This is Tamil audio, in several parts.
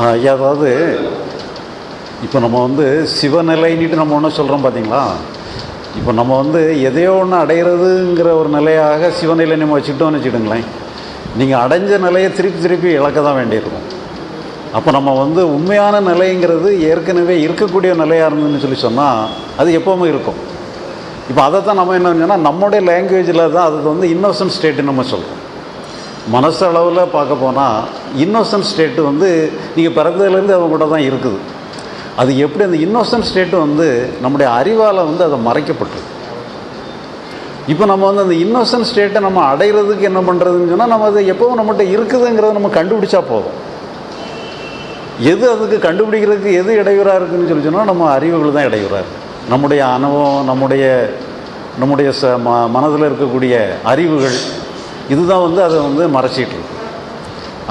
ஆ அதாவது இப்போ நம்ம வந்து சிவநிலைன்னுட்டு நம்ம ஒன்று சொல்கிறோம் பார்த்தீங்களா இப்போ நம்ம வந்து எதையோ ஒன்று அடையிறதுங்கிற ஒரு நிலையாக சிவநிலை நம்ம வச்சுக்கிட்டோம்னு வச்சுக்கிடுங்களேன் நீங்கள் அடைஞ்ச நிலையை திருப்பி திருப்பி இழக்க தான் வேண்டியிருக்கும். அப்போ நம்ம வந்து உண்மையான நிலைங்கிறது ஏற்கனவே இருக்கக்கூடிய நிலையாக இருந்ததுன்னு சொல்லி சொன்னால் அது எப்போவுமே இருக்கும். இப்போ அதை தான் நம்ம என்ன சொன்னால் நம்முடைய லாங்குவேஜில் தான் அது வந்து இன்னோசன்ட் ஸ்டேட்டுன்னு நம்ம சொல்கிறோம் மனசளவில் பார்க்க போனால் இன்னோசன்ட் ஸ்டேட்டு வந்து நீங்கள் பிறந்ததுலேருந்து அவங்க கூட தான் இருக்குது. அது எப்படி அந்த இன்னோசன்ட் ஸ்டேட்டு வந்து நம்முடைய அறிவால் வந்து அதை மறைக்கப்பட்டிருக்கு இப்போ நம்ம வந்து அந்த இன்னோசன்ட் ஸ்டேட்டை நம்ம அடைகிறதுக்கு என்ன பண்ணுறதுன்னு சொன்னால் நம்ம அது எப்போவும் நம்மகிட்ட இருக்குதுங்கிறத நம்ம கண்டுபிடிச்சா போதும். எது அதுக்கு கண்டுபிடிக்கிறதுக்கு எது இடையூறாக இருக்குதுன்னு சொல்லி சொன்னால் நம்ம அறிவுகள் தான் இடையூறாக இருக்குது நம்முடைய அனுபவம் நம்முடைய நம்முடைய ச ம மனதில் இருக்கக்கூடிய அறிவுகள் இதுதான் வந்து அதை வந்து மறைச்சிட்டு இருக்கு.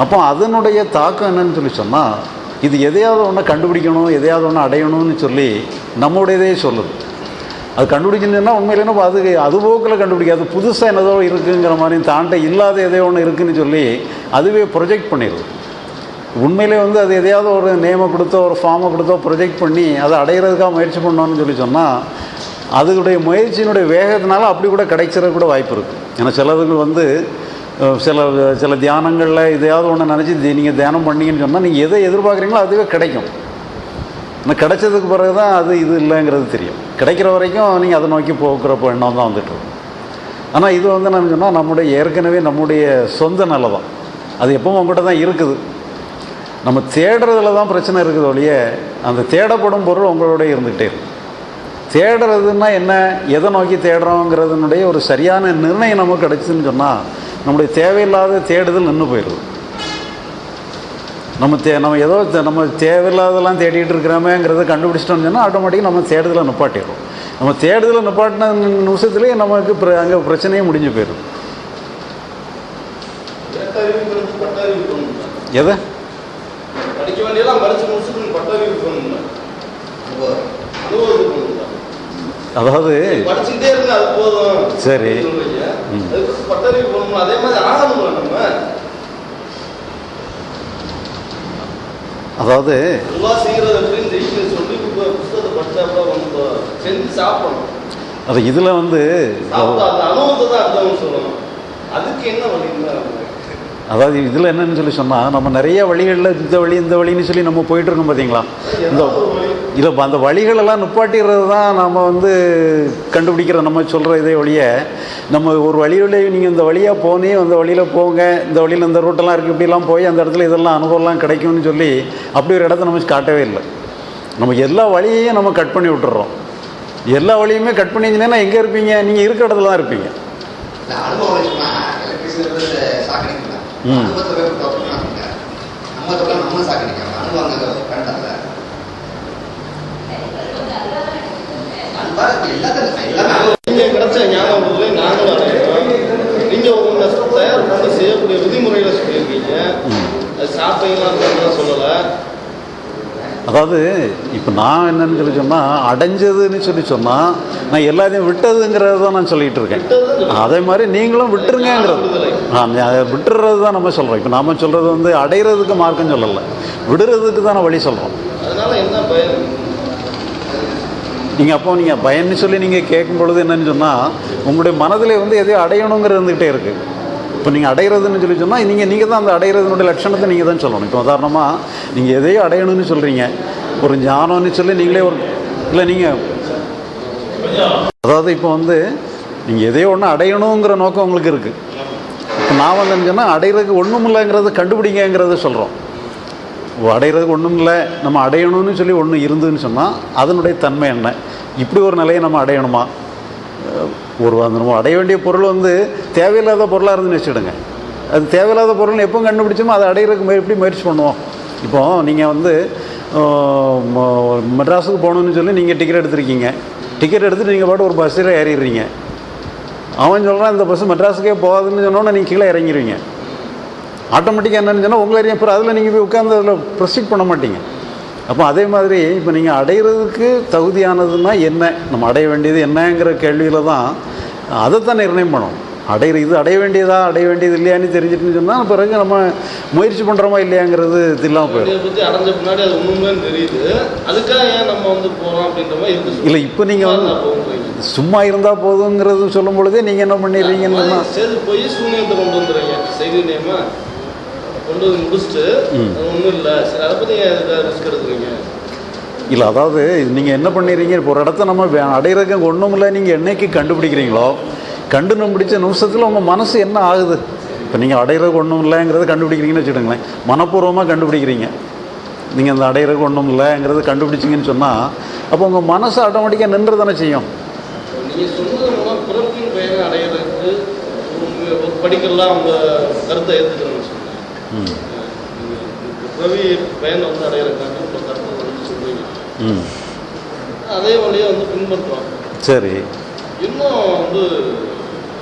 அப்போ அதனுடைய தாக்கம் என்னன்னு சொல்லி சொன்னால் இது எதையாவது ஒன்று கண்டுபிடிக்கணும் எதையாவது ஒன்று அடையணும்னு சொல்லி நம்முடையதே சொல்லுது. அது கண்டுபிடிக்கணும்னா உண்மையிலே நம்ம அது அது போக்கில் கண்டுபிடிக்காது. புதுசாக என்னதோ இருக்குங்கிற மாதிரி தாண்ட இல்லாத எதையோ ஒன்று இருக்குதுன்னு சொல்லி அதுவே ப்ரொஜெக்ட் பண்ணிடுது. உண்மையிலே வந்து அது எதையாவது ஒரு நேமை கொடுத்தோ ஒரு ஃபார்மை கொடுத்தோ ப்ரொஜெக்ட் பண்ணி அதை அடையிறதுக்காக முயற்சி பண்ணோன்னு சொல்லி சொன்னால் அதனுடைய முயற்சியினுடைய வேகத்தினால அப்படி கூட கிடைச்சிட கூட வாய்ப்பு இருக்குது ஏன்னா சிலதுகள் வந்து சில சில தியானங்களில் எதையாவது ஒன்று நினச்சி நீங்கள் தியானம் பண்ணீங்கன்னு சொன்னால் நீங்கள் எதை எதிர்பார்க்குறீங்களோ அதுவே கிடைக்கும். ஆனால் கிடைச்சதுக்கு பிறகு தான் அது இது இல்லைங்கிறது தெரியும். கிடைக்கிற வரைக்கும் நீங்கள் அதை நோக்கி போக்குறப்ப எண்ணம் தான் வந்துட்டு இருக்கும். ஆனால் இது வந்து என்ன சொன்னால் நம்முடைய ஏற்கனவே நம்முடைய சொந்த நிலை தான். அது எப்பவும் உங்கள்கிட்ட தான் இருக்குது. நம்ம தேடுறதுல தான் பிரச்சனை இருக்குது ஒழிய அந்த தேடப்படும் பொருள் உங்களோட இருந்துகிட்டே இருக்கும். தேடுறதுன்னா என்ன? எதை நோக்கி தேடுறோங்கிறதுனுடைய ஒரு சரியான நிர்ணயம் நமக்கு கிடைச்சதுன்னு சொன்னால் நம்முடைய தேவையில்லாத தேடுதல் நின்று போயிடுது. நம்ம தே நம்ம ஏதோ நம்ம தேவையில்லாததெல்லாம் தேடிட்டு இருக்கிறோமேங்கிறத கண்டுபிடிச்சிட்டோம்னு சொன்னால் ஆட்டோமேட்டிக்காக நம்ம தேடுதலை நிப்பாட்டிடுறோம். நம்ம தேடுதலை நிப்பாட்டின நிமிஷத்துலேயே நமக்கு பிர- அங்கே பிரச்சனையே முடிஞ்சு போயிடும் எதை? படிக்க வேண்டியெல்லாம் படிச்சு முடிச்சுட்டு பட்டறிவு இருக்கணும்ல அனுபவம் இருக்கணும்ல அதாவது படிச்சுட்டே இருங்க அது போதும் சரி. சொல்றீங்க. ம். அதுக்கு பட்டறிவு போகணும் அதே மாதிரி அதாவது செஞ்சு சாப்பிடணும். அது இதில் வந்து அதாவது இதில் என்னன்னு சொல்லி சொன்னால் நம்ம நிறைய வழிகளில் இந்த வழி இந்த வழின்னு சொல்லி நம்ம போயிட்டு இருக்கோம் பார்த்தீங்களா இந்த இதை அந்த வழிகளெல்லாம் நிப்பாட்டிடுறது தான் நம்ம வந்து கண்டுபிடிக்கிற நம்ம சொல்கிற இதே வழிய நம்ம ஒரு வழியில் நீங்கள் இந்த வழியாக போனே அந்த வழியில் போங்க இந்த வழியில் இந்த ரூட்டெல்லாம் இருக்குது இப்படிலாம் போய் அந்த இடத்துல இதெல்லாம் அனுபவம்லாம் கிடைக்கும்னு சொல்லி அப்படி ஒரு இடத்த நம்ம காட்டவே இல்லை. நம்ம எல்லா வழியையும் நம்ம கட் பண்ணி விட்டுறோம். எல்லா வழியுமே கட் பண்ணிங்கன்னா எங்கே இருப்பீங்க? நீங்கள் இருக்கிற இடத்துல தான் இருப்பீங்க. ம். அனுபவத்தை போய் தொட்டோம்னா நம்ம தொட நம்ம சாக்கடிக்கலாம் அனுபவம் கண்டல அன்பா எல்லாத்தையும் எல்லாமே நீங்க கிடைச்ச ஞாபகத்துல நாங்களும் நீங்க உங்க தயார் செய்யக்கூடிய சொல்லியிருக்கீங்க அது சாப்பிட்டீங்களா சொல்லல அதாவது இப்போ நான் என்னன்னு சொல்லி சொன்னால் அடைஞ்சதுன்னு சொல்லி சொன்னால் நான் எல்லாத்தையும் விட்டதுங்கிறது தான் நான் சொல்லிகிட்டு இருக்கேன். அதே மாதிரி நீங்களும் விட்டுருங்கிறது ஆ, அதை விட்டுறது தான் நம்ம சொல்கிறோம் இப்போ நாம சொல்கிறது வந்து அடையிறதுக்கு மார்க்கம் சொல்லலை. விடுறதுக்கு தான் வழி சொல்கிறோம் அதனால என்ன பயன்? நீங்கள் அப்போ நீங்கள் பயன்னு சொல்லி நீங்கள் கேட்கும் பொழுது என்னன்னு சொன்னால் உங்களுடைய மனதில் வந்து எதையோ அடையணுங்கிறது இருந்துகிட்டே இருக்குது இப்போ நீங்கள் அடையிறதுன்னு சொல்லி சொன்னால் நீங்கள் நீங்கள் தான் அந்த அடைகிறதுனுடைய லட்சணத்தை நீங்கள் தான் சொல்லணும். இப்போ உதாரணமாக நீங்கள் எதையோ அடையணும்னு சொல்கிறீங்க ஒரு ஞானம்னு சொல்லி நீங்களே ஒரு இல்லை நீங்கள் அதாவது இப்போ வந்து நீங்கள் எதையோ ஒன்று அடையணுங்கிற நோக்கம் உங்களுக்கு இருக்குது இப்போ நான் வந்து என்ன சொன்னால் அடைகிறதுக்கு ஒன்றும் இல்லைங்கிறத கண்டுபிடிங்கிறத சொல்கிறோம் அடையிறதுக்கு ஒன்றும் இல்லை நம்ம அடையணும்னு சொல்லி ஒன்று இருந்துன்னு சொன்னால் அதனுடைய தன்மை என்ன? இப்படி ஒரு நிலையை நம்ம அடையணுமா? ஒரு அந்த நம்ம அடைய வேண்டிய பொருள் வந்து தேவையில்லாத பொருளாக இருந்துன்னு வச்சுடுங்க அது தேவையில்லாத பொருள் எப்போ கண்டுபிடிச்சோமோ அதை அடையிறதுக்கு எப்படி முயற்சி பண்ணுவோம்? இப்போ நீங்கள் வந்து ம- மெட்ராஸுக்கு போகணுன்னு சொல்லி நீங்கள் டிக்கெட் எடுத்திருக்கீங்க. டிக்கெட் எடுத்துகிட்டு நீங்கள் பாட்டு ஒரு பஸ்ஸில் ஏறிடுறீங்க. அவன் சொல்கிறான் இந்த பஸ் மெட்ராஸுக்கே போகாதுன்னு சொன்னோன்னே நீங்கள் கீழே இறங்கிடுவீங்க ஆட்டோமேட்டிக்காக என்னன்னு சொன்னால் உங்கள் ஏரியா அப்புறம் அதில் நீங்கள் போய் உட்காந்து அதில் ப்ரொசீட் பண்ண மாட்டீங்க. அப்போ அதே மாதிரி இப்போ நீங்கள் அடையிறதுக்கு தகுதியானதுன்னா என்ன? நம்ம அடைய வேண்டியது என்னங்கிற கேள்வியில் தான் அதை தான் நிர்ணயம் பண்ணணும். அடையிற இது அடைய வேண்டியதா அடைய வேண்டியது இல்லையான்னு தெரிஞ்சிட்டுன்னு சொன்னால் பிறகு நம்ம முயற்சி பண்ணுறோமா இல்லையாங்கிறது இல்லாமல் போயிடும். அடைஞ்ச பின்னாடி அது உண்மைன்னு தெரியுது. அதுக்காக ஏன் நம்ம வந்து போறோம் அப்படின்ற மாதிரி இருக்கு. இல்லை இப்போ நீங்கள் வந்து சும்மா இருந்தால் போதுங்கிறது சொல்லும் பொழுதே நீங்கள் என்ன பண்ணிடுறீங்கன்னு சரி போய் சூனியத்தை கொண்டு வந்துடுறீங்க. செய்தி நியமா கொண்டு முடிச்சுட்டு ஒன்றும் இல்லை. சரி அதை பற்றி ரிஸ்க் எடுக்கிறீங்க? இல்லை அதாவது நீங்கள் என்ன பண்ணிடுறீங்க இப்போ ஒரு இடத்த நம்ம அடையிறதுக்கு ஒன்றும் இல்லை நீங்கள் என்னைக்கு கண்டுபிடிக்கிறீங்களோ கண்டுபிடிச்ச நிமிஷத்தில் உங்கள் மனசு என்ன ஆகுது? இப்போ நீங்கள் அடையிறதுக்கு ஒன்றும் இல்லைங்கிறத கண்டுபிடிக்கிறீங்கன்னு வச்சுக்கோங்களேன். மனப்பூர்வமாக கண்டுபிடிக்கிறீங்க. நீங்கள் அந்த அடையிறதுக்கு ஒன்றும் இல்லைங்கிறத கண்டுபிடிச்சிங்கன்னு சொன்னால் அப்போ உங்கள் மனசு ஆட்டோமேட்டிக்காக நின்று தானே செய்யும் நீங்கள் சொன்னது மூலம் பிறப்பின் பயனை அடையிறதுக்கு உங்க ஒரு படிக்கலாம் உங்க கருத்தை ஏற்றுக்கிறேன்னு பிறவி பயனை வந்து அடையிறதுக்காக உங்க கருத்தை வந்து சொல்றீங்க. ம். அதே வழியை வந்து பின்பற்றுவாங்க சரி. இன்னும் வந்து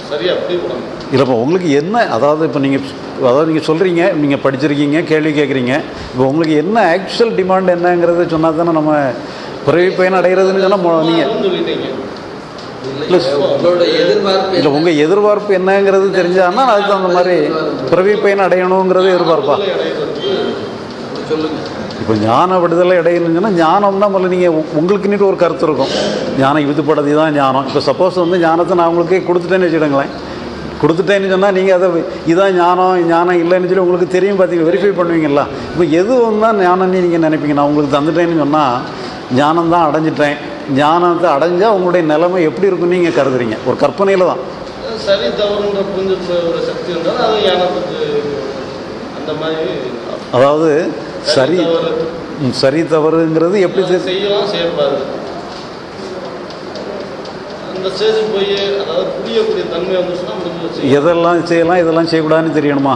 சரியா அப்படி இல்லைப்பா உங்களுக்கு என்ன அதாவது இப்போ நீங்கள் அதாவது நீங்கள் சொல்கிறீங்க நீங்கள் படிச்சிருக்கீங்க கேள்வி கேட்குறீங்க இப்போ உங்களுக்கு என்ன ஆக்சுவல் டிமாண்ட் என்னங்கிறத சொன்னால் தானே நம்ம பிறவி பயன் அடைகிறதுன்னு சொன்னால் நீங்கள் இல்லை எதிர்பார்ப்பு இல்லை உங்கள் எதிர்பார்ப்பு என்னங்கிறது தெரிஞ்சான்னா அதுக்கு தகுந்த மாதிரி பிறவி பயன் அடையணுங்கிறது எதிர்பார்ப்பா? இப்போ ஞான விடுதலை அடையணுங்கன்னா ஞானம்னா முதல்ல நீங்கள் உங்களுக்குன்னுட்டு ஒரு கருத்து இருக்கும். ஞானம் இதுபடுறது தான் ஞானம். இப்போ சப்போஸ் வந்து ஞானத்தை நான் உங்களுக்கு கொடுத்துட்டேன்னு வச்சுடுங்களேன் கொடுத்துட்டேன்னு சொன்னால் நீங்கள் அதை இதான் ஞானம் ஞானம் இல்லைன்னு சொல்லி உங்களுக்கு தெரியும் பார்த்தீங்க வெரிஃபை பண்ணுவீங்களா இப்போ எது தான் ஞானம்னு நீங்கள் நினைப்பீங்க. நான் உங்களுக்கு தந்துட்டேன்னு சொன்னால் ஞானம் தான் அடைஞ்சிட்டேன். ஞானத்தை அடைஞ்சால் உங்களுடைய நிலைமை எப்படி இருக்குன்னு நீங்கள் கருதுறீங்க? ஒரு கற்பனையில் தான். சரி தவறுன்ற புரிஞ்சுக்கிற ஒரு சக்தி இருந்தாலும் அது ஞானத்துக்கு அந்த மாதிரி அதாவது சரி சரி தவறுங்கிறது எப்படி செய்யலாம் வச்சு எதெல்லாம் செய்யலாம் இதெல்லாம் செய்யக்கூடாதுன்னு தெரியணுமா?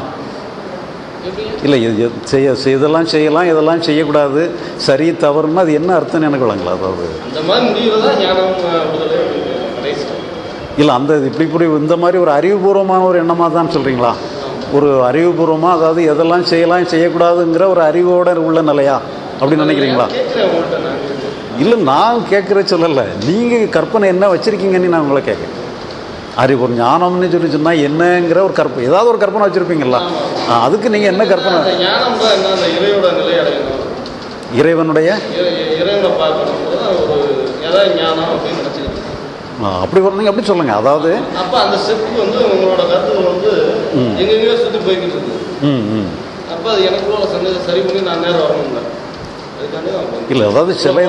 இல்லை இது செய்ய செய்- இதெல்லாம் செய்யலாம் இதெல்லாம் செய்யக்கூடாது. சரி தவறுன்னா அது என்ன அர்த்தம்னு எனக்கு விளங்கல அதாவது. இல்லை அந்த இப்படி இப்படி இந்த மாதிரி ஒரு அறிவுபூர்வமான ஒரு எண்ணமாக தான் சொல்கிறீங்களா ஒரு அறிவுபூர்வமாக அதாவது எதெல்லாம் செய்யலாம் செய்யக்கூடாதுங்கிற ஒரு அறிவோட உள்ள நிலையா? அப்படின்னு நினைக்கிறீங்களா? இல்லை நான் கேட்குற சொல்லலை. நீங்கள் கற்பனை என்ன வச்சுருக்கீங்கன்னு நான் உங்களை கேட்குறேன். அறிவு ஒரு ஞானம்னு சொல்லி சொன்னால் என்னங்கிற ஒரு கற்பனை. ஏதாவது ஒரு கற்பனை வச்சுருப்பீங்களா அதுக்கு நீங்கள் என்ன கற்பனை? இறைவனுடைய? அப்படி வரணுங்க அப்படி சொல்லுங்கள் அதாவது அப்போ அந்த ஸ்டெப்புக்கு வந்து உங்களோட கருத்துக்கள் வந்து எங்கெங்கேயோ சுற்றி போய்கிட்டு இருக்குது ம் ம். அப்போ அது எனக்குள்ள சரி பண்ணி நான் நேரம் வந்து இல்லை அதாவது சில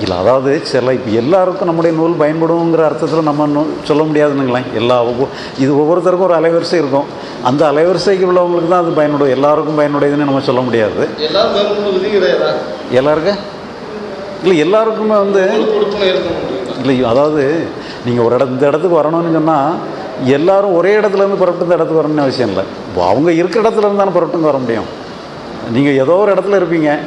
இல்லை அதாவது சில இப்போ எல்லாருக்கும் நம்முடைய நூல் பயன்படுங்கிற அர்த்தத்தில் நம்ம நூ- சொல்ல முடியாதுன்னுங்களேன். எல்லா ஒவ்வொரு இது ஒவ்வொருத்தருக்கும் ஒரு அலைவரிசை இருக்கும். அந்த அலைவரிசைக்கு உள்ளவங்களுக்கு தான் அது பயன்படும் எல்லாருக்கும் பயனுடையதுன்னு நம்ம சொல்ல முடியாது. எல்லாருக்கும் இல்லை எல்லாருக்குமே வந்து? இல்லை அதாவது நீங்கள் ஒரு இடம் இந்த இடத்துக்கு வரணும்னு சொன்னால் எல்லாரும் ஒரே இடத்துல இருந்து புறப்பட்டு இந்த இடத்துக்கு வரணும்னு அவசியம் இல்லை. அவங்க இருக்கிற இடத்துல இருந்து தானே புறப்பட்டு வர முடியும். நீங்கள் ஏதோ ஒரு இடத்துல இருப்பீங்க.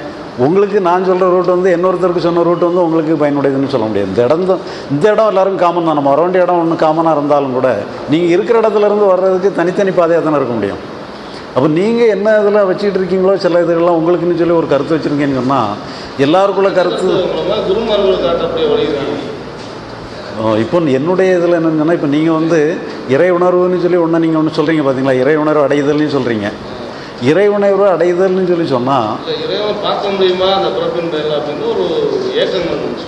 உங்களுக்கு நான் சொல்கிற ரூட் வந்து இன்னொருத்தருக்கு சொன்ன ரூட் வந்து உங்களுக்கு பயனுடையதுன்னு சொல்ல முடியாது. இந்த இடம் தான் இந்த இடம் எல்லாருக்கும் காமன் தான். நம்ம வர வேண்டிய இடம் ஒன்று காமனாக இருந்தாலும் கூட நீங்கள் இருக்கிற இடத்துல இருந்து வர்றதுக்கு தனித்தனி பாதையாக தானே இருக்க முடியும். அப்போ நீங்கள் என்ன இதில் வச்சுக்கிட்டு இருக்கீங்களோ சில இதுகள்லாம் உங்களுக்குன்னு சொல்லி ஒரு கருத்து வச்சுருக்கீங்கன்னு சொன்னால் எல்லாருக்குள்ள கருத்து இப்போ என்னுடைய இதில் என்னன்னு சொன்னால் இப்போ நீங்கள் வந்து இறை உணர்வுன்னு சொல்லி ஒன்று நீங்கள் ஒன்று சொல்கிறீங்க பார்த்தீங்களா இறை உணர்வு அடைதல்னு சொல்கிறீங்க இறை உணர்வு அடைதல்னு சொல்லி சொன்னால் இறைவன் பார்க்க முடியுமா? அந்த பிறப்பின் அப்படின்னு ஒரு ஏக்கம் வந்துச்சு.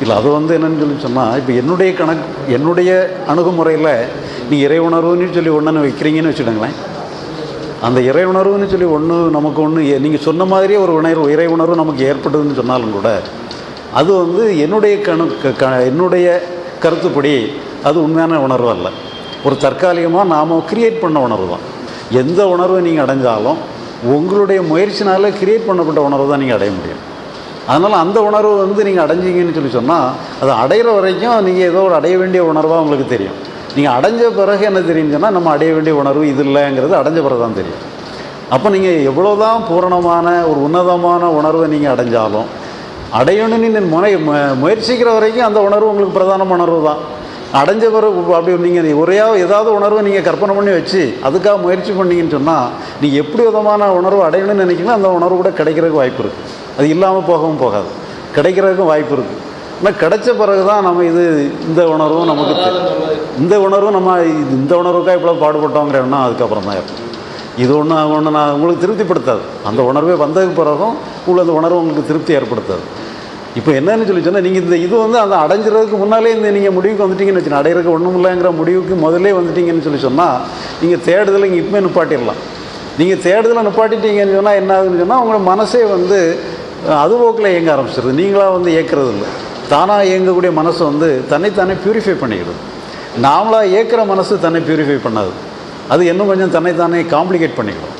இல்லை அது வந்து என்னன்னு சொல்லி சொன்னால் இப்போ என்னுடைய கணக்கு என்னுடைய அணுகுமுறையில் நீ இறை உணர்வுன்னு சொல்லி ஒன்றுன்னு வைக்கிறீங்கன்னு வச்சுடுங்களேன் அந்த இறை உணர்வுன்னு சொல்லி ஒன்று நமக்கு ஒன்று நீங்கள் சொன்ன மாதிரியே ஒரு உணர்வு இறை உணர்வு நமக்கு ஏற்பட்டதுன்னு சொன்னாலும் கூட அது வந்து என்னுடைய கணு க- என்னுடைய கருத்துப்படி அது உண்மையான உணர்வு அல்ல. ஒரு தற்காலிகமாக நாம் கிரியேட் பண்ண உணர்வு தான். எந்த உணர்வை நீங்கள் அடைஞ்சாலும் உங்களுடைய முயற்சினால் கிரியேட் பண்ணப்பட்ட உணர்வு தான் நீங்கள் அடைய முடியும். அதனால் அந்த உணர்வு வந்து நீங்கள் அடைஞ்சீங்கன்னு சொல்லி சொன்னால் அது அடையிற வரைக்கும் நீங்கள் ஏதோ ஒரு அடைய வேண்டிய உணர்வாக உங்களுக்கு தெரியும். நீங்கள் அடைஞ்ச பிறகு என்ன தெரியும் சொன்னால் நம்ம அடைய வேண்டிய உணர்வு இது இல்லைங்கிறது அடைஞ்ச பிறகு தான் தெரியும். அப்போ நீங்கள் எவ்வளோதான் பூரணமான ஒரு உன்னதமான உணர்வை நீங்கள் அடைஞ்சாலும் அடையணும்னு நீ முனை முயற்சிக்கிற வரைக்கும் அந்த உணர்வு உங்களுக்கு பிரதான உணர்வு தான். அடைஞ்ச பிறகு அப்படி நீங்கள் ஒரே ஏதாவது உணர்வை நீங்கள் கற்பனை பண்ணி வச்சு அதுக்காக முயற்சி பண்ணீங்கன்னு சொன்னால் நீங்கள் எப்படி விதமான உணர்வு அடையணும்னு நினைக்கிறீங்களோ அந்த உணர்வு கூட கிடைக்கிறதுக்கு வாய்ப்பு இருக்குது அது இல்லாமல் போகவும் போகாது. கிடைக்கிறதுக்கும் வாய்ப்பு இருக்குது ஆனால் கிடைச்ச பிறகு தான் நம்ம இது இந்த உணர்வும் நமக்கு இந்த உணர்வும் நம்ம இந்த உணர்வுக்காக இவ்வளோ பாடுபட்டோங்கிற எண்ணம் அதுக்கப்புறம் தான் இருக்கும். இது ஒன்று ஒன்று நான் உங்களுக்கு திருப்திப்படுத்தாது. அந்த உணர்வே வந்ததுக்கு பிறகும் உங்களுக்கு அந்த உணர்வு உங்களுக்கு திருப்தி ஏற்படுத்தாது. இப்போ என்னன்னு சொல்லி சொன்னால் நீங்கள் இந்த இது வந்து அந்த அடைஞ்சிறதுக்கு முன்னாலே இந்த நீங்கள் முடிவுக்கு வந்துட்டீங்கன்னு வச்சுக்கோங்க. அடையிறதுக்கு ஒன்றும் இல்லைங்கிற முடிவுக்கு முதல்லே வந்துட்டீங்கன்னு சொல்லி சொன்னால் நீங்கள் தேடுதலை இங்கே இப்போமே நிப்பாட்டிடலாம். நீங்கள் தேடுதலை நிப்பாட்டிட்டீங்கன்னு சொன்னால் என்ன ஆகுதுன்னு சொன்னால் உங்களோட மனசே வந்து அது போக்கில் இயங்க ஆரம்பிச்சிருது. நீங்களாக வந்து இயக்கிறது இல்லை தானாக இயங்கக்கூடிய மனசு வந்து தன்னைத்தானே பியூரிஃபை பண்ணிக்கிடும் நாமளாக இயக்கிற மனசு தன்னை பியூரிஃபை பண்ணாது. அது இன்னும் கொஞ்சம் தன்னைத்தானே காம்ப்ளிகேட் பண்ணிக்கிடும்.